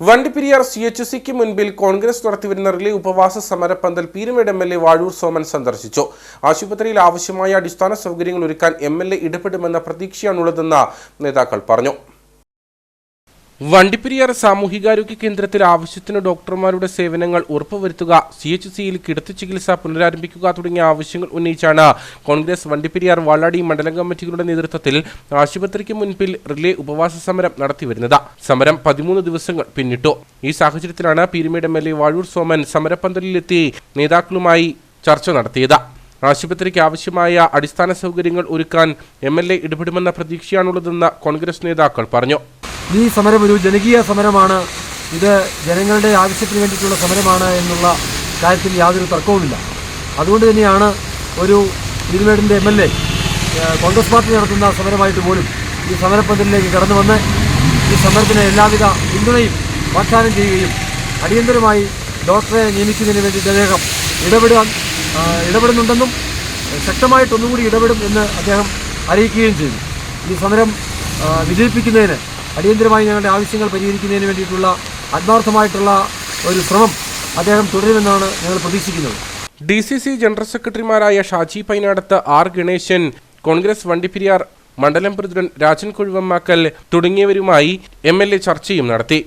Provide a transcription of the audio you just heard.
Vandiperiyar C H സിക്ക് മുൻപിൽ കോൺഗ്രസ് നടത്തിവരുന്ന റിലേ ഉപവാസ സമരപ്പന്തൽ Peerumedu M L A Vazhoor Soman സന്ദർശിച്ചു. ആശുപത്രിയിൽ ആവശ്യമായ അടിസ്ഥാന സൗകര്യങ്ങൾ ഒരുക്കാൻ എം എൽ എ ഇടപെടുമെന്ന പ്രതീക്ഷയാണുള്ളതെന്ന് നേതാക്കൾ പറഞ്ഞു. വണ്ടിപ്പെരിയാർ സാമൂഹികാരോഗ്യ കേന്ദ്രത്തിൽ ആവശ്യത്തിന് ഡോക്ടർമാരുടെ സേവനങ്ങൾ ഉറപ്പുവരുത്തുക സി എച്ച് സിയിൽ കിടത്തി ചികിത്സ പുനരാരംഭിക്കുക തുടങ്ങിയ ആവശ്യങ്ങൾ ഉന്നയിച്ചാണ് കോൺഗ്രസ് വണ്ടിപ്പെരിയാർ വാളാടി മണ്ഡലം കമ്മിറ്റികളുടെ നേതൃത്വത്തിൽ ആശുപത്രിക്ക് മുൻപിൽ റിലേ ഉപവാസ സമരം നടത്തിവരുന്നത്. സമരം പതിമൂന്ന് ദിവസങ്ങൾ പിന്നിട്ടു. ഈ സാഹചര്യത്തിലാണ് Peerumedu M L A Vazhoor Soman സമരപ്പന്തലിലെത്തി നേതാക്കളുമായി ചർച്ച നടത്തിയത്. ആശുപത്രിക്ക് ആവശ്യമായ അടിസ്ഥാന സൗകര്യങ്ങൾ ഒരുക്കാൻ എം എൽ എ ഇടപെടുമെന്ന പ്രതീക്ഷയാണുള്ളതെന്ന് കോൺഗ്രസ് നേതാക്കൾ പറഞ്ഞു. ഈ സമരം ഒരു ജനകീയ സമരമാണ്. ഇത് ജനങ്ങളുടെ ആവശ്യത്തിന് വേണ്ടിയിട്ടുള്ള സമരമാണ് എന്നുള്ള കാര്യത്തിൽ യാതൊരു തർക്കവുമില്ല. അതുകൊണ്ട് തന്നെയാണ് ഒരു തിരുവേടിന്റെ M L A Congress party നടത്തുന്ന സമരമായിട്ട് പോലും ഈ സമരപ്പന്തലിലേക്ക് കടന്നു വന്ന് ഈ സമരത്തിന് എല്ലാവിധ പിന്തുണയും വാഗ്ദാനം ചെയ്യുകയും അടിയന്തരമായി ഡോക്ടറെ നിയമിക്കുന്നതിന് വേണ്ടി അദ്ദേഹം ഇടപെടാൻ ഇടപെടുന്നുണ്ടെന്നും ശക്തമായിട്ടൊന്നുകൂടി ഇടപെടും എന്ന് അദ്ദേഹം അറിയിക്കുകയും ചെയ്തു. ഈ സമരം വിജയിപ്പിക്കുന്നതിന് അടിയന്തരമായി ഞങ്ങളുടെ ആവശ്യങ്ങൾ പരിഹരിക്കുന്നതിന് വേണ്ടിയിട്ടുള്ള ആത്മാർത്ഥമായിട്ടുള്ള ഒരു ശ്രമം അദ്ദേഹം തുടരുമെന്നാണ് ഞങ്ങൾ പ്രതീക്ഷിക്കുന്നത്. ഡി സി സി ജനറൽ സെക്രട്ടറിമാരായ ഷാജി പൈനാടത്ത് ആർ ഗണേശൻ കോൺഗ്രസ് വണ്ടിപ്പെരിയാർ മണ്ഡലം പ്രസിഡന്റ് രാജൻ കൊഴുവമ്മാക്കൽ തുടങ്ങിയവരുമായി എം ചർച്ചയും നടത്തി.